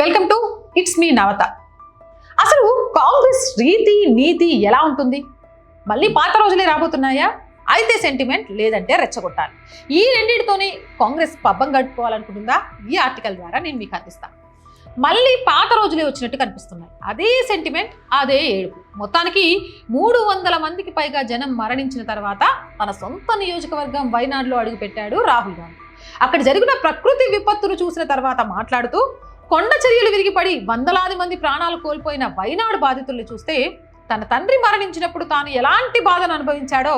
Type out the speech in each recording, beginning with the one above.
Welcome to it's me Navatha అసలు కాంగ్రెస్ రీతి నీతి ఎలా ఉంటుంది? మళ్ళీ పాత రోజులే రాబోతున్నాయా? అయితే సెంటిమెంట్ లేదంటే రెచ్చగొట్టాలి. ఈ రెండింటితోనే కాంగ్రెస్ పబ్బం గడుపుకోవాలనుకుంటుందా? ఈ ఆర్టికల్ ద్వారా నేను మీకు అందిస్తాను. మళ్ళీ పాత రోజులే వచ్చినట్టు కనిపిస్తున్నాయి. అదే సెంటిమెంట్ అదే ఏడుపు. మొత్తానికి మూడు వందల మందికి పైగా జనం మరణించిన తర్వాత తన సొంత నియోజకవర్గం వైనాడులో అడుగుపెట్టాడు రాహుల్ గాంధీ. అక్కడ జరిగిన ప్రకృతి విపత్తును చూసిన తర్వాత మాట్లాడుతూ కొండ చర్యలు విరిగిపడి వందలాది మంది ప్రాణాలు కోల్పోయిన వైనాడు బాధితుల్ని చూస్తే తన తండ్రి మరణించినప్పుడు తాను ఎలాంటి బాధను అనుభవించాడో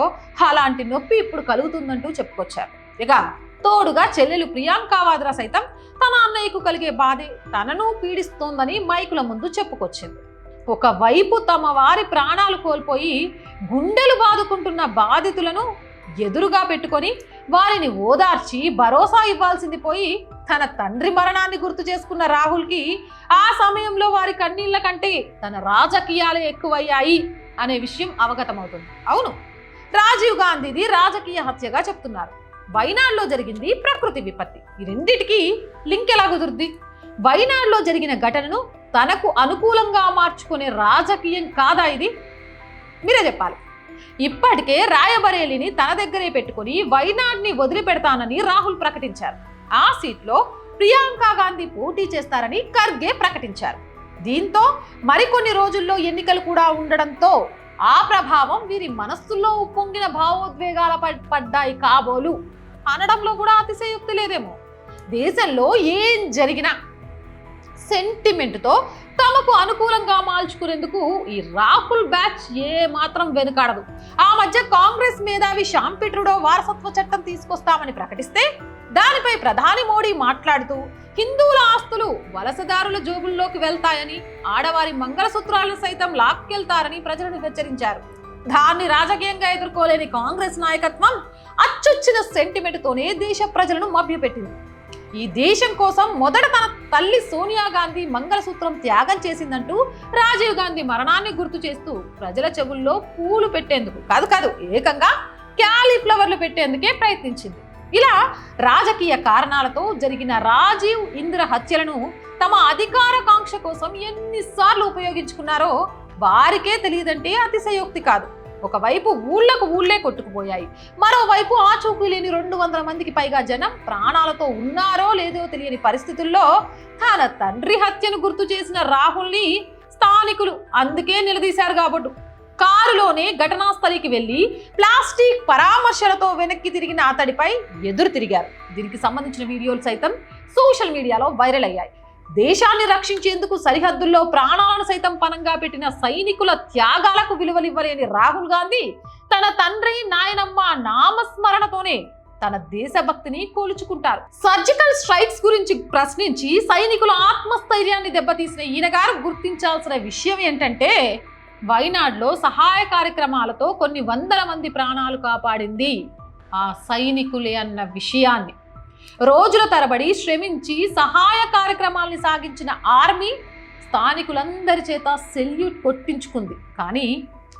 అలాంటి నొప్పి ఇప్పుడు కలుగుతుందంటూ చెప్పుకొచ్చారు. ఇక తోడుగా చెల్లెలు ప్రియాంక వాద్రా సైతం తన అన్నయ్యకు కలిగే బాధే తనను పీడిస్తోందని మైకుల ముందు చెప్పుకొచ్చింది. ఒకవైపు తమ వారి ప్రాణాలు కోల్పోయి గుండెలు బాదుకుంటున్న బాధితులను ఎదురుగా పెట్టుకొని వారిని ఓదార్చి భరోసా ఇవ్వాల్సింది పోయి తన తండ్రి మరణాన్ని గుర్తు చేసుకున్న రాహుల్కి ఆ సమయంలో వారి కన్నీళ్ళ కంటే తన రాజకీయాలు ఎక్కువయ్యాయి అనే విషయం అవగతమవుతుంది. అవును రాజీవ్ గాంధీది రాజకీయ హత్యగా చెప్తున్నారు. వైనాడులో జరిగింది ప్రకృతి విపత్తి. ఈ రెండిటికి లింక్ ఎలా కుదురుద్ది? వైనాడులో జరిగిన ఘటనను తనకు అనుకూలంగా మార్చుకునే రాజకీయం కాదా ఇది? మీరే చెప్పాలి. ఇప్పటికే రాయబరేలిని తన దగ్గరే పెట్టుకుని వైనాడ్ని వదిలిపెడతానని రాహుల్ ప్రకటించారు. ఆ సీట్లో ప్రియాంక గాంధీ పోటీ చేస్తారని ఖర్గే ప్రకటించారు. దీంతో మరికొన్ని రోజుల్లో ఎన్నికలు కూడా ఉండడంతో ఆ ప్రభావం వీరి మనస్సుల్లో ఉప్పొంగిన భావోద్వేగాల పడ్- పడ్డాయి కాబోలు. అనడంలో కూడా అతిశయోక్తి లేదేమో. దేశంలో ఏం జరిగినా సెంటిమెంట్తో తమకు అనుకూలంగా మార్చుకునేందుకు ఈ రాహుల్ బ్యాచ్ ఏ మాత్రం వెనుకాడదు. ఆ మధ్య కాంగ్రెస్ మేధావి శ్యాంపిట్రుడో వారసత్వ చట్టం తీసుకొస్తామని ప్రకటిస్తే దానిపై ప్రధాని మోడీ మాట్లాడుతూ హిందువుల ఆస్తులు వలసదారుల జోబుల్లోకి వెళ్తాయని ఆడవారి మంగళసూత్రాలను సైతం లాక్కెళ్తారని ప్రజలను హెచ్చరించారు. దాన్ని రాజకీయంగా ఎదుర్కోలేని కాంగ్రెస్ నాయకత్వం అచ్చొచ్చిన సెంటిమెంట్తోనే దేశ ప్రజలను మభ్యపెట్టింది. ఈ దేశం కోసం మొదట తన తల్లి సోనియా గాంధీ మంగళసూత్రం త్యాగం చేసిందంటూ రాజీవ్ గాంధీ మరణాన్ని గుర్తు చేస్తూ ప్రజల చెవుల్లో పూలు పెట్టేందుకు కాదు కాదు ఏకంగా క్యాలీఫ్లవర్లు పెట్టేందుకే ప్రయత్నించింది. ఇలా రాజకీయ కారణాలతో జరిగిన రాజీవ్ ఇందిర హత్యలను తమ అధికార కాంక్ష కోసం ఎన్నిసార్లు ఉపయోగించుకున్నారో వారికే తెలియదంటే అతిశయోక్తి కాదు. ఒకవైపు ఊళ్ళకు ఊళ్ళే కొట్టుకుపోయాయి. మరోవైపు ఆచూకీ లేని రెండు వందల మందికి పైగా జనం ప్రాణాలతో ఉన్నారో లేదో తెలియని పరిస్థితుల్లో తన తండ్రి హత్యను గుర్తు చేసిన రాహుల్ని స్థానికులు అందుకే నిలదీశారు కాబట్టి. కారులోనే ఘటనా స్థలికి వెళ్ళి ప్లాస్టిక్ పరామర్శలతో వెనక్కి తిరిగిన అతడిపై ఎదురు తిరిగారు. దీనికి సంబంధించిన వీడియోలు సైతం సోషల్ మీడియాలో వైరల్ అయ్యాయి. దేశాన్ని రక్షించేందుకు సరిహద్దుల్లో ప్రాణాలను సైతం పనంగా పెట్టిన సైనికుల త్యాగాలకు విలువలివ్వలేని రాహుల్ గాంధీ తన తండ్రి నాయనమ్మ నామస్మరణతోనే తన దేశభక్తిని కోలుచుకుంటారు. సర్జికల్ స్ట్రైక్స్ గురించి ప్రశ్నించి సైనికుల ఆత్మస్థైర్యాన్ని దెబ్బతీసిన ఈయన గారు గుర్తించాల్సిన విషయం ఏంటంటే వైనాడ్లో సహాయ కార్యక్రమాలతో కొన్ని వందల మంది ప్రాణాలు కాపాడింది ఆ సైనికులే అన్న విషయాన్ని. రోజుల తరబడి శ్రమించి సహాయ కార్యక్రమాల్ని సాగించిన ఆర్మీ స్థానికులందరి చేత సెల్యూట్ కొట్టించుకుంది. కానీ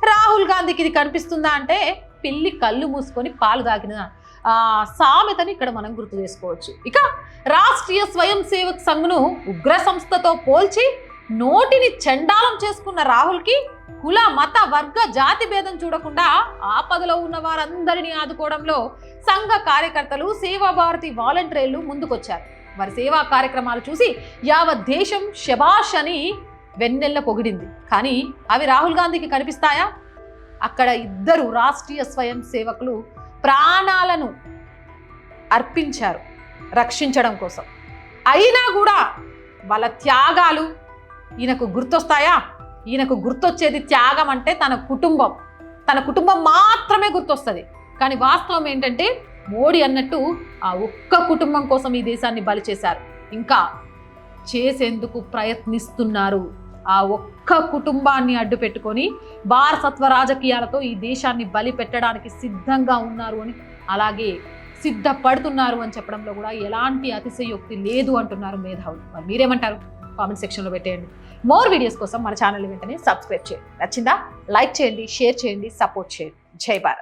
రాహుల్ గాంధీకి ఇది కనిపిస్తుందా అంటే పిల్లి కళ్ళు మూసుకొని పాలు తాగిన ఆ సామెతని ఇక్కడ మనం గుర్తు చేసుకోవచ్చు. ఇక రాష్ట్రీయ స్వయం సేవక్ సంఘ్ను ఉగ్ర సంస్థతో పోల్చి నోటిని చండాలం చేసుకున్న రాహుల్కి కుల మత వర్గ జాతి భేదం చూడకుండా ఆపదలో ఉన్న వారందరినీ ఆదుకోవడంలో సంఘ కార్యకర్తలు సేవాభారతి వాలంటీర్లు ముందుకొచ్చారు. వారి సేవా కార్యక్రమాలు చూసి యావత్ దేశం శబాష్ అని వెన్నెల్ల పొగిడింది. కానీ అవి రాహుల్ గాంధీకి కనిపిస్తాయా? అక్కడ ఇద్దరు రాష్ట్రీయ స్వయం సేవకులు ప్రాణాలను అర్పించారు రక్షించడం కోసం. అయినా కూడా వాళ్ళ త్యాగాలు ఈయనకు గుర్తొస్తాయా? ఈయనకు గుర్తొచ్చేది త్యాగం అంటే తన కుటుంబం. తన కుటుంబం మాత్రమే గుర్తొస్తుంది. కానీ వాస్తవం ఏంటంటే మోడీ అన్నట్టు ఆ ఒక్క కుటుంబం కోసం ఈ దేశాన్ని బలి చేశారు. ఇంకా చేసేందుకు ప్రయత్నిస్తున్నారు. ఆ ఒక్క కుటుంబాన్ని అడ్డు పెట్టుకొని వారసత్వ రాజకీయాలతో ఈ దేశాన్ని బలి పెట్టడానికి సిద్ధంగా ఉన్నారు అని అలాగే సిద్ధపడుతున్నారు అని చెప్పడంలో కూడా ఎలాంటి అతిశయోక్తి లేదు అంటున్నారు మేధావులు. మరి మీరేమంటారు? కామెంట్ సెక్షన్లో పెట్టేయండి. మోర్ వీడియోస్ కోసం మన ఛానల్ వెంటనే సబ్స్క్రైబ్ చేయండి. నచ్చిందా? లైక్ చేయండి షేర్ చేయండి సపోర్ట్ చేయండి. జై భారత్.